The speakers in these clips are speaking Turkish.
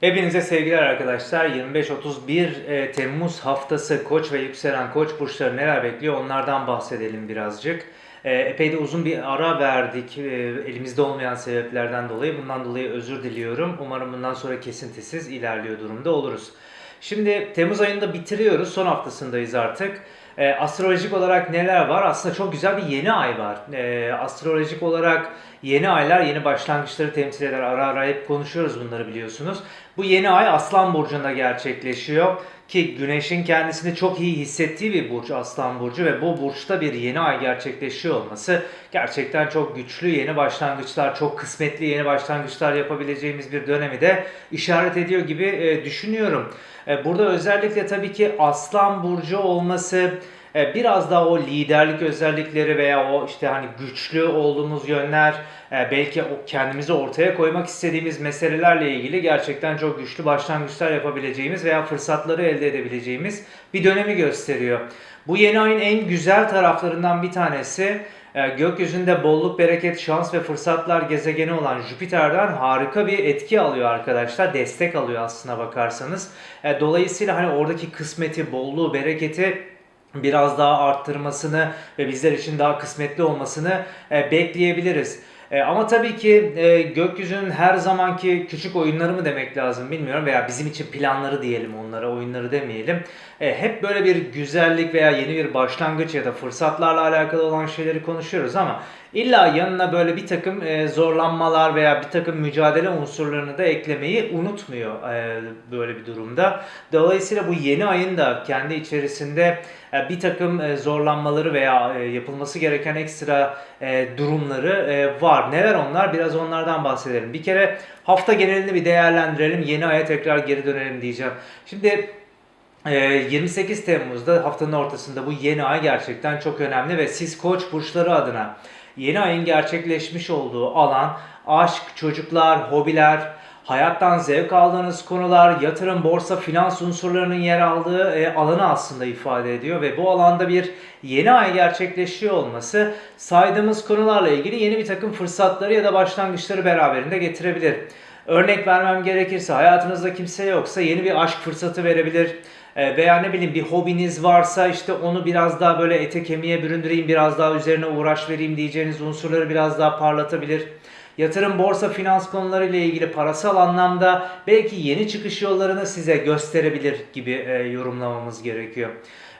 Hepinize sevgiler arkadaşlar. 25-31 e, Temmuz haftası Koç ve yükselen Koç burçları neler bekliyor onlardan bahsedelim birazcık. E, epey de uzun bir ara verdik e, elimizde olmayan sebeplerden dolayı. Bundan dolayı özür diliyorum. Umarım bundan sonra kesintisiz ilerliyor durumda oluruz. Şimdi Temmuz ayında bitiriyoruz. Son haftasındayız artık. Astrolojik olarak neler var? Aslında çok güzel bir yeni ay var. Astrolojik olarak yeni aylar yeni başlangıçları temsil eder. Ara ara hep konuşuyoruz bunları biliyorsunuz. Bu yeni ay Aslan Burcu'nda gerçekleşiyor. Ki Güneş'in kendisini çok iyi hissettiği bir burç Aslan Burcu ve bu burçta bir yeni ay gerçekleşiyor olması gerçekten çok güçlü yeni başlangıçlar, çok kısmetli yeni başlangıçlar yapabileceğimiz bir dönemi de işaret ediyor gibi e, düşünüyorum. E, burada özellikle tabii ki Aslan Burcu olması biraz daha o liderlik özellikleri veya o işte hani güçlü olduğumuz yönler e, belki o kendimizi ortaya koymak istediğimiz meselelerle ilgili gerçekten çok güçlü başlangıçlar yapabileceğimiz veya fırsatları elde edebileceğimiz bir dönemi gösteriyor. Bu yeni ayın en güzel taraflarından bir tanesi e, gökyüzünde bolluk, bereket, şans ve fırsatlar gezegeni olan Jüpiter'den harika bir etki alıyor arkadaşlar. Destek alıyor aslına bakarsanız. E, Dolayısıyla hani oradaki kısmeti, bolluğu, bereketi biraz daha arttırmasını ve bizler için daha kısmetli olmasını e, bekleyebiliriz. E, ama tabii ki e, gökyüzünün her zamanki küçük oyunları mı demek lazım bilmiyorum veya bizim için planları diyelim onlara oyunları demeyelim. E, hep böyle bir güzellik veya yeni bir başlangıç ya da fırsatlarla alakalı olan şeyleri konuşuyoruz ama illa yanına böyle bir takım e, zorlanmalar veya bir takım mücadele unsurlarını da eklemeyi unutmuyor e, böyle bir durumda. Dolayısıyla bu yeni ayın da kendi içerisinde e, bir takım e, zorlanmaları veya e, yapılması gereken ekstra e, durumları e, var. Neler onlar? Biraz onlardan bahsedelim. Bir kere hafta genelini bir değerlendirelim. Yeni aya tekrar geri dönelim diyeceğim. Şimdi e, 28 Temmuz'da haftanın ortasında bu yeni ay gerçekten çok önemli ve siz koç burçları adına yeni ayın gerçekleşmiş olduğu alan aşk, çocuklar, hobiler, hayattan zevk aldığınız konular, yatırım, borsa, finans unsurlarının yer aldığı e, alanı aslında ifade ediyor ve bu alanda bir yeni ay gerçekleşiyor olması saydığımız konularla ilgili yeni bir takım fırsatları ya da başlangıçları beraberinde getirebilir. Örnek vermem gerekirse hayatınızda kimse yoksa yeni bir aşk fırsatı verebilir. E, veya ne bileyim bir hobiniz varsa işte onu biraz daha böyle ete kemiğe büründüreyim, biraz daha üzerine uğraş vereyim diyeceğiniz unsurları biraz daha parlatabilir. Yatırım, borsa, finans konuları ile ilgili parasal anlamda belki yeni çıkış yollarını size gösterebilir gibi e, yorumlamamız gerekiyor.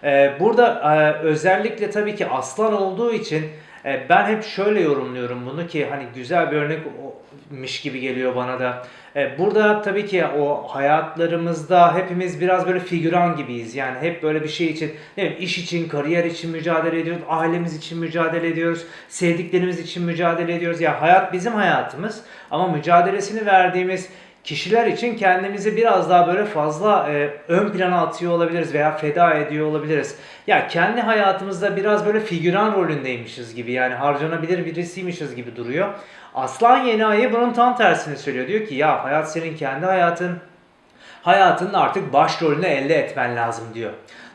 E, burada e, özellikle tabii ki aslan olduğu için ben hep şöyle yorumluyorum bunu ki hani güzel bir örnekmiş gibi geliyor bana da. E, Burada tabii ki o hayatlarımızda hepimiz biraz böyle figüran gibiyiz. Yani hep böyle bir şey için, ne bileyim, iş için, kariyer için mücadele ediyoruz, ailemiz için mücadele ediyoruz, sevdiklerimiz için mücadele ediyoruz. Ya hayat bizim hayatımız ama mücadelesini verdiğimiz kişiler için kendimizi biraz daha böyle fazla e, ön plana atıyor olabiliriz veya feda ediyor olabiliriz. Ya kendi hayatımızda biraz böyle figüran rolündeymişiz gibi yani harcanabilir birisiymişiz gibi duruyor. Aslan yeni ayı bunun tam tersini söylüyor. Diyor ki ya hayat senin kendi hayatın. Hayatının artık başrolünü elde etmen lazım diyor.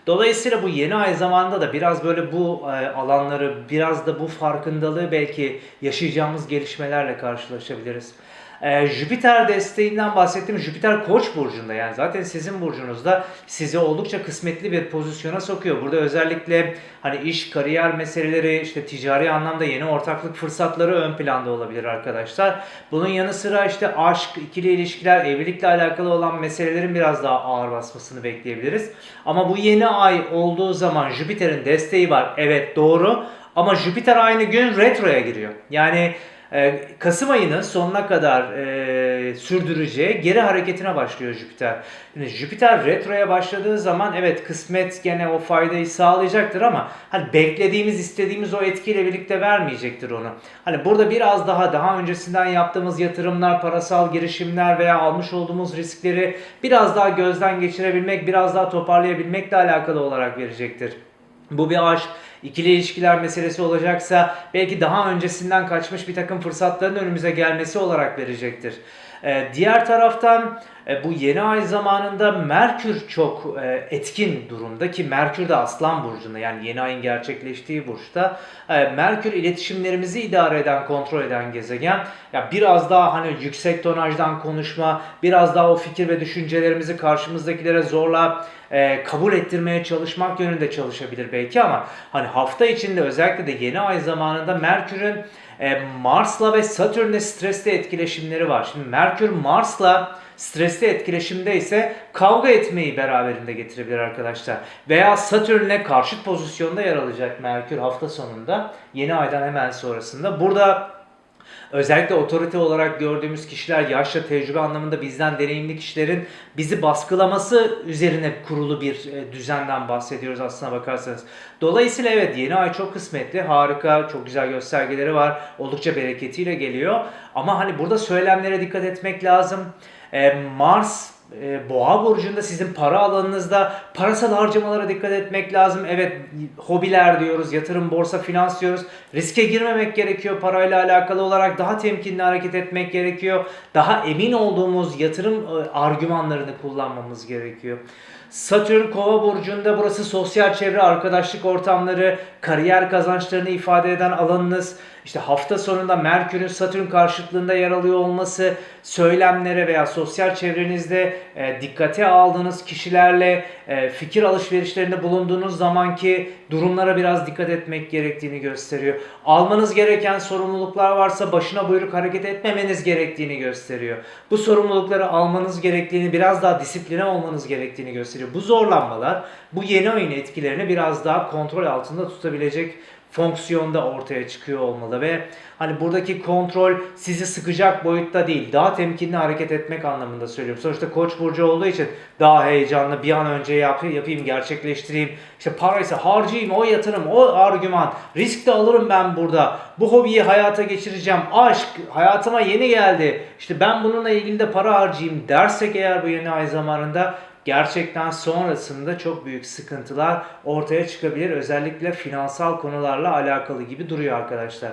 Dolayısıyla bu yeni ay zamanında da biraz böyle bu e, alanları, biraz da bu farkındalığı belki yaşayacağımız gelişmelerle karşılaşabiliriz. Ee, Jüpiter desteğinden bahsettim. Jüpiter Koç burcunda yani zaten sizin burcunuzda sizi oldukça kısmetli bir pozisyona sokuyor. Burada özellikle hani iş, kariyer meseleleri, işte ticari anlamda yeni ortaklık fırsatları ön planda olabilir arkadaşlar. Bunun yanı sıra işte aşk, ikili ilişkiler, evlilikle alakalı olan meselelerin biraz daha ağır basmasını bekleyebiliriz. Ama bu yeni ay olduğu zaman Jüpiter'in desteği var. Evet doğru. Ama Jüpiter aynı gün retroya giriyor. Yani Kasım ayının sonuna kadar e, sürdüreceği geri hareketine başlıyor Jüpiter. Yani Jüpiter retroya başladığı zaman evet kısmet gene o faydayı sağlayacaktır ama hani beklediğimiz istediğimiz o etkiyle birlikte vermeyecektir onu. Hani burada biraz daha daha öncesinden yaptığımız yatırımlar, parasal girişimler veya almış olduğumuz riskleri biraz daha gözden geçirebilmek, biraz daha toparlayabilmekle alakalı olarak verecektir. Bu bir aşk, ikili ilişkiler meselesi olacaksa belki daha öncesinden kaçmış bir takım fırsatların önümüze gelmesi olarak verecektir. E, diğer taraftan e, bu yeni ay zamanında Merkür çok e, etkin durumda ki Merkür de Aslan burcunda yani yeni ayın gerçekleştiği burçta. Merkür iletişimlerimizi idare eden, kontrol eden gezegen. Ya biraz daha hani yüksek tonajdan konuşma, biraz daha o fikir ve düşüncelerimizi karşımızdakilere zorla kabul ettirmeye çalışmak yönünde çalışabilir belki ama hani hafta içinde özellikle de yeni ay zamanında Merkür'ün e, Mars'la ve Satürn'le stresli etkileşimleri var. Şimdi Merkür Mars'la stresli etkileşimde ise kavga etmeyi beraberinde getirebilir arkadaşlar. Veya Satürn'le karşıt pozisyonda yer alacak Merkür hafta sonunda yeni aydan hemen sonrasında. Burada Özellikle otorite olarak gördüğümüz kişiler yaşla tecrübe anlamında bizden deneyimli kişilerin bizi baskılaması üzerine kurulu bir e, düzenden bahsediyoruz aslına bakarsanız. Dolayısıyla evet yeni ay çok kısmetli, harika, çok güzel göstergeleri var. Oldukça bereketiyle geliyor. Ama hani burada söylemlere dikkat etmek lazım. E, Mars e, Boğa burcunda sizin para alanınızda parasal harcamalara dikkat etmek lazım. Evet hobiler diyoruz, yatırım, borsa, finans diyoruz. Riske girmemek gerekiyor parayla alakalı olarak. Daha temkinli hareket etmek gerekiyor. Daha emin olduğumuz yatırım e, argümanlarını kullanmamız gerekiyor. Satürn Kova burcunda burası sosyal çevre, arkadaşlık ortamları, kariyer kazançlarını ifade eden alanınız. İşte hafta sonunda Merkür'ün Satürn karşıtlığında yer alıyor olması, söylemlere veya sosyal çevrenizde e, dikkate aldığınız kişilerle e, fikir alışverişlerinde bulunduğunuz zamanki durumlara biraz dikkat etmek gerektiğini gösteriyor. Almanız gereken sorumluluklar varsa başına buyruk hareket etmemeniz gerektiğini gösteriyor. Bu sorumlulukları almanız gerektiğini, biraz daha disipline olmanız gerektiğini gösteriyor. Bu zorlanmalar bu yeni ayın etkilerini biraz daha kontrol altında tutabilecek fonksiyonda ortaya çıkıyor olmalı ve hani buradaki kontrol sizi sıkacak boyutta değil daha temkinli hareket etmek anlamında söylüyorum. Sonuçta koç burcu olduğu için daha heyecanlı bir an önce yap, yapayım gerçekleştireyim işte paraysa harcayayım o yatırım o argüman risk de alırım ben burada bu hobiyi hayata geçireceğim aşk hayatıma yeni geldi işte ben bununla ilgili de para harcayayım dersek eğer bu yeni ay zamanında gerçekten sonrasında çok büyük sıkıntılar ortaya çıkabilir. Özellikle finansal konularla alakalı gibi duruyor arkadaşlar.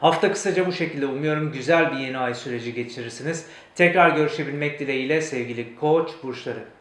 Hafta kısaca bu şekilde umuyorum güzel bir yeni ay süreci geçirirsiniz. Tekrar görüşebilmek dileğiyle sevgili koç burçları.